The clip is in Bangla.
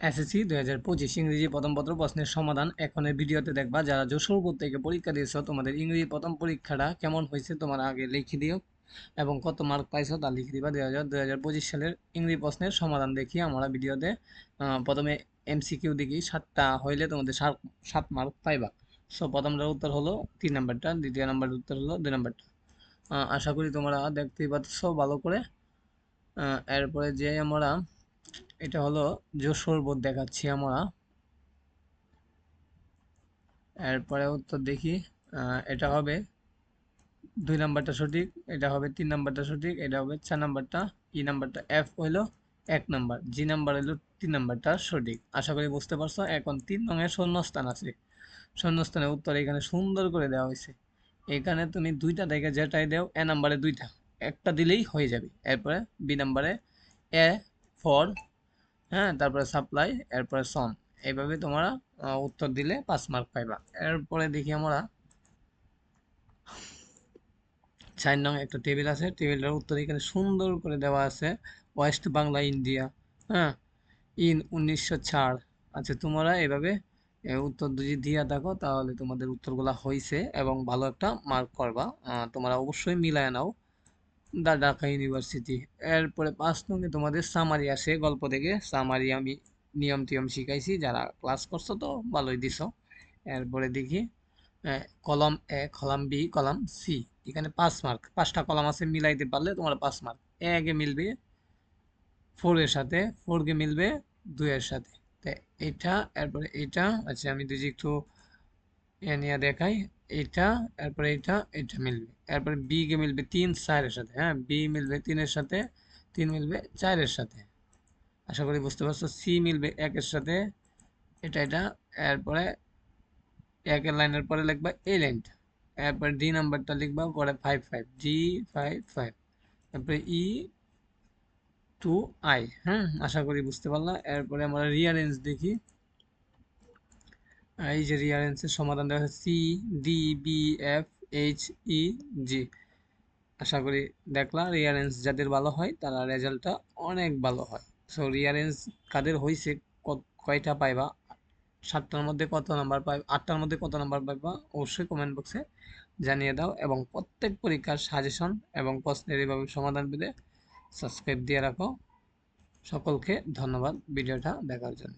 এসএসসি দুই হাজার পঁচিশ ইংরেজি প্রথম পত্র প্রশ্নের সমাধান এখনের ভিডিওতে দেখবা। যারা যশোরপুর থেকে পরীক্ষা দিয়েছ, তোমাদের ইংরেজি প্রথম পরীক্ষাটা কেমন হয়েছে তোমার আগে লিখে দিও এবং কত মার্ক পাইছো তা লিখে দিবা। দুই হাজার দুই হাজার পঁচিশ সালের ইংরেজি প্রশ্নের সমাধান দেখি আমরা ভিডিওতে। প্রথমে এমসিকিউ দেখি, সাতটা হইলে তোমাদের সাত মার্ক পাইবা। সো প্রথমটার উত্তর হলো তিন নাম্বারটা, দ্বিতীয় নাম্বারের উত্তর হলো দুই নাম্বারটা। আশা করি তোমরা দেখতেই পাচ্ছ ভালো করে। এরপরে যে আমরা এটা হলো যশোর বোধ দেখাচ্ছি আমরা। এরপরে উত্তর দেখি এটা হবে দুই নাম্বারটা সঠিক, এটা হবে তিন নাম্বারটা সঠিক, এটা হবে চার নাম্বারটা, ই নাম্বারটা, এফ হইল এক নাম্বার, জি নাম্বার হইল তিন নাম্বারটা সঠিক। আশা করি বুঝতে পারছ, এখন তিন রঙের শূন্যস্থান আছে। শূন্যস্থানের উত্তর এখানে সুন্দর করে দেওয়া হয়েছে। এখানে তুমি দুইটা থেকে যেটাই দাও, এ নাম্বারে দুইটা, একটা দিলেই হয়ে যাবে। এরপরে বি নাম্বারে এ ফর হ্যাঁ তারপরে সাপ্লাই, এরপরে সন। এইভাবে তোমরা উত্তর দিলে পাঁচ মার্ক পাইবা। এরপরে দেখি আমরা। চার নং একটা টেবিল আছে। টেবিলটার উত্তর এখানে সুন্দর করে দেওয়া আছে। ওয়েস্ট বাংলা ইন্ডিয়া হ্যাঁ ইন উনিশশো আচ্ছা তোমরা এভাবে উত্তর যদি দিয়া থাকো, তাহলে তোমাদের উত্তরগুলা হয়েছে এবং ভালো একটা মার্ক করবা। তোমরা অবশ্যই মিলায় নাও। দা ঢাকা ইউনিভার্সিটি এরপরে পাঁচ নঙ্গে তোমাদের সামারি আসে গল্প থেকে। সামারি আমি নিয়ম টিয়ম শিখাইছি, যারা ক্লাস করছ তো ভালোই দিছো। এরপরে দেখি column A, column B, column C. এখানে পাঁচ মার্ক পাঁচটা কলাম আছে, মিলাইতে পারলে তোমার পাঁচ মার্ক এ গে মিলবে ফোরের সাথে ফোর গে মিলবে দুই এর সাথে। এটা এরপরে এটা আচ্ছা আমি দুজি একটু এ নিয়ে দেখাই। এটা এরপরে এটা এটা মিলবে। এরপরে বি কে মিলবে তিন চারের সাথে হ্যাঁ? বি মিলবে তিনের সাথে, তিন মিলবে চারের সাথে। আশা করি বুঝতে পারছ সি মিলবে একের সাথে, এটা এটা। এরপরে একের লাইনের পরে লিখবা এই লাইনটা। এরপরে ডি নাম্বারটা লিখবা পরে five five D five five তারপরে ই টু আই হ্যাঁ আশা করি বুঝতে পারলাম এরপরে আমরা রিয়ারেঞ্জ দেখি। এই যে রিয়ারেন্সের সমাধান দেওয়া আছে C D B F H E G আশা করি দেখলা রিয়ারেন্স যাদের ভালো হয়, তারা রেজাল্টটা অনেক ভালো হয়। সো রিয়ারেন্স কাদের হয়েছে কয়টা পাইবা? সাতটার মধ্যে কত নাম্বার পাই আটটার মধ্যে কত নাম্বার পাইবা? অবশ্যই কমেন্ট বক্সে জানিয়ে দাও এবং প্রত্যেক পরীক্ষার সাজেশন এবং প্রশ্নের এইভাবে সমাধান পেতে সাবস্ক্রাইব দিয়ে রাখো। সকলকে ধন্যবাদ ভিডিওটা দেখার জন্য।